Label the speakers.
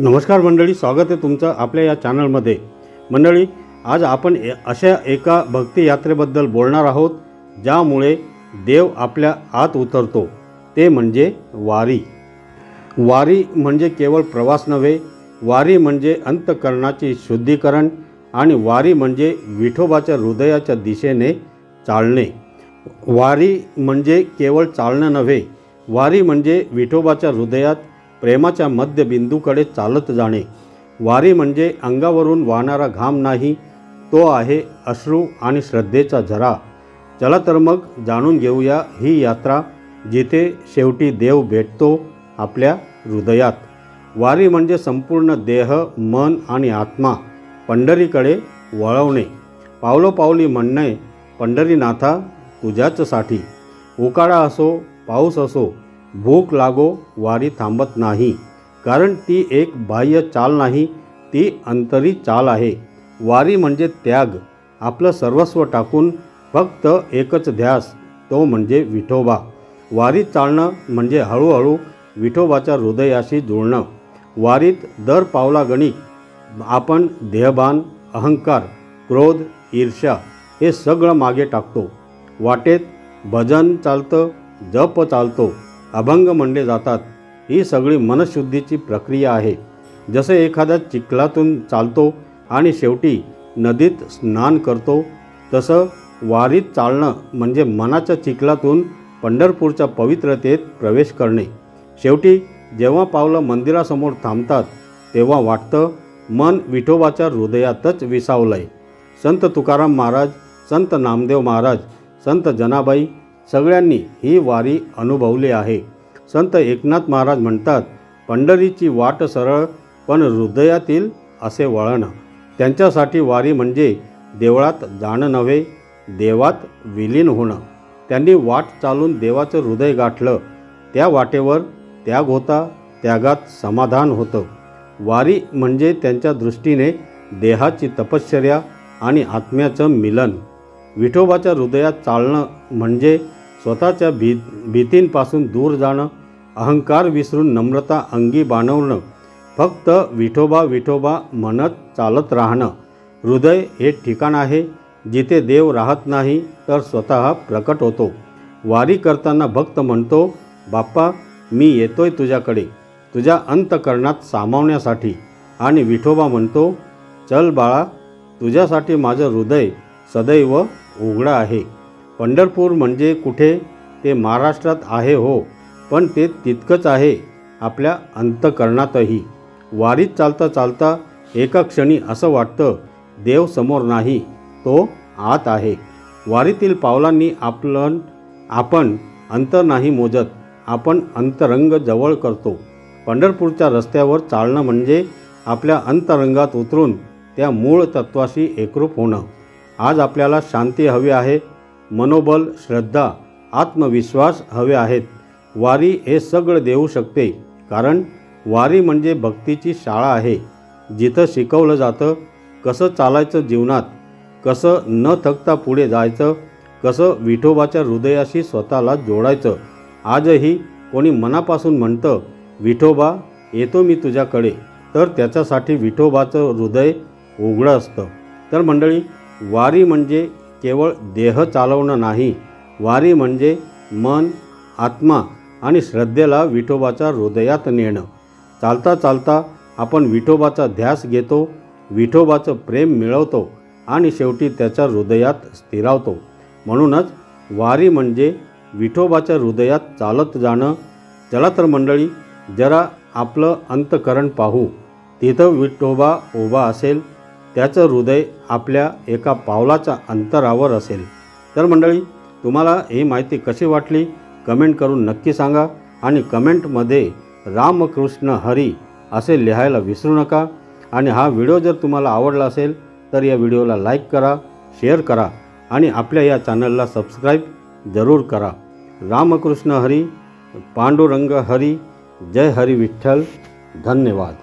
Speaker 1: नमस्कार मंडळी स्वागत आहे तुमचं आपल्या या चॅनलमध्ये. मंडळी आज आपण ए- अशा एका भक्ती यात्रेबद्दल बोलणार आहोत ज्यामुळे देव आपल्या आत उतरतो. ते म्हणजे वारी. वारी म्हणजे केवळ प्रवास नव्हे वारी म्हणजे अंतकरणाची शुद्धीकरण आणि वारी म्हणजे विठोबाच्या हृदयाच्या दिशेने चालणे. वारी म्हणजे केवळ चालणं नव्हे वारी म्हणजे विठोबाच्या हृदयात प्रेमाच्या मध्यबिंदूकडे चालत जाणे. वारी म्हणजे अंगावरून वाहणारा घाम नाही तो आहे अश्रू आणि श्रद्धेचा झरा चला तर मग जाणून घेऊया ही यात्रा जिथे शेवटी देव भेटतो आपल्या हृदयात. वारी म्हणजे संपूर्ण देह मन आणि आत्मा पंढरीकडे वळवणे. पावलोपावली म्हणणे पंढरीनाथा तुझ्याचसाठी. उकाडा असो पाऊस असो भूक लागो वारी थांबत नाही. कारण ती एक बाह्य चाल नाही ती अंतरी चाल आहे. वारी म्हणजे त्याग. आपलं सर्वस्व टाकून फक्त एकच ध्यास तो म्हणजे विठोबा. वारीत चालणं म्हणजे हळूहळू विठोबाच्या हृदयाशी जुळणं. वारीत दर पावलागणिक आपण देहभान अहंकार क्रोध ईर्ष्या हे सगळं मागे टाकतो. वाटेत भजन चालतं जप चालतो. अभंग म्हणले जातात. ही सगळी मनशुद्धीची प्रक्रिया आहे. जसं एखादा चिखलातून चालतो आणि शेवटी नदीत स्नान करतो तसं वारीत चालणं म्हणजे मनाच्या चिखलातून पंढरपूरच्या पवित्रतेत प्रवेश करणे. शेवटी जेव्हा पावलं मंदिरासमोर थांबतात तेव्हा वाटतं मन विठोबाच्या हृदयातच विसावलंय. संत तुकाराम महाराज संत नामदेव महाराज संत जनाबाई सगळ्यांनी ही वारी अनुभवली आहे. संत एकनाथ महाराज म्हणतात पंढरीची वाट सरळ पण हृदयातील असे वळण. त्यांच्यासाठी वारी म्हणजे देवळात जाणं नव्हे देवात विलीन होणं. त्यांनी वाट चालून देवाचं हृदय गाठलं. त्या वाटेवर त्याग होता त्यागात समाधान होतं. वारी म्हणजे त्यांच्या दृष्टीने देहाची तपश्चर्या आणि आत्म्याचं मिलन. विठोबाच्या हृदयात चालणं म्हणजे स्वतःच्या भी भीतींपासून दूर जाणं अहंकार विसरून नम्रता अंगी बाणवणं फक्त विठोबा विठोबा म्हणत चालत राहणं हृदय हे ठिकाण आहे जिथे देव राहत नाही तर स्वतः प्रकट होतो. वारी करताना भक्त म्हणतो बाप्पा मी येतोय तुझ्याकडे. तुझ्या अंतकरणात सामावण्यासाठी. आणि विठोबा म्हणतो चल बाळा तुझ्यासाठी माझं हृदय सदैव उघडं आहे. पंढरपूर म्हणजे कुठे ते महाराष्ट्रात आहे हो पण ते तितकंच आहे आपल्या अंतकरणातही. वारीत चालता चालता एका क्षणी असं वाटतं देव समोर नाही तो आत आहे. वारीतील पावलांनी आपलं आपण अंतर नाही मोजत आपण अंतरंग जवळ करतो. पंढरपूरच्या रस्त्यावर चालणं म्हणजे आपल्या अंतरंगात उतरून त्या मूळ तत्वाशी एकरूप होणं. आज आपल्याला शांती हवी आहे मनोबल श्रद्धा आत्मविश्वास हवे आहेत. वारी हे सगळं देऊ शकते कारण वारी म्हणजे भक्तीची शाळा आहे. जिथं शिकवलं जातं कसं चालायचं जीवनात कसं न थकता पुढे जायचं कसं विठोबाच्या हृदयाशी स्वतःला जोडायचं. आजही कोणी मनापासून म्हणतं विठोबा येतो मी तुझ्याकडे. तर त्याच्यासाठी विठोबाचं हृदय उघडं असतं. तर मंडळी वारी म्हणजे केवळ देह चालवणं नाही वारी म्हणजे मन आत्मा आणि श्रद्धेला विठोबाच्या हृदयात नेणं. चालता चालता आपण विठोबाचा ध्यास घेतो विठोबाचं प्रेम मिळवतो आणि शेवटी त्याच्या हृदयात स्थिरावतो. म्हणूनच वारी म्हणजे विठोबाच्या हृदयात चालत जाणं. चला तर मंडळी जरा आपलं अंतकरण पाहू. तिथं विठोबा उभा असेल त्याचं हृदय आपल्या एका पावलाच्या अंतरावर असेल. तर मंडळी तुम्हाला ही माहिती कशी वाटली? कमेंट करून नक्की सांगा आणि कमेंटमध्ये रामकृष्ण हरी असे लिहायला विसरू नका. आणि हा व्हिडिओ जर तुम्हाला आवडला असेल तर या व्हिडिओला लाईक करा शेअर करा आणि आपल्या या चॅनलला सबस्क्राईब जरूर करा. रामकृष्ण हरी पांडुरंग हरी जय हरी विठ्ठल. धन्यवाद.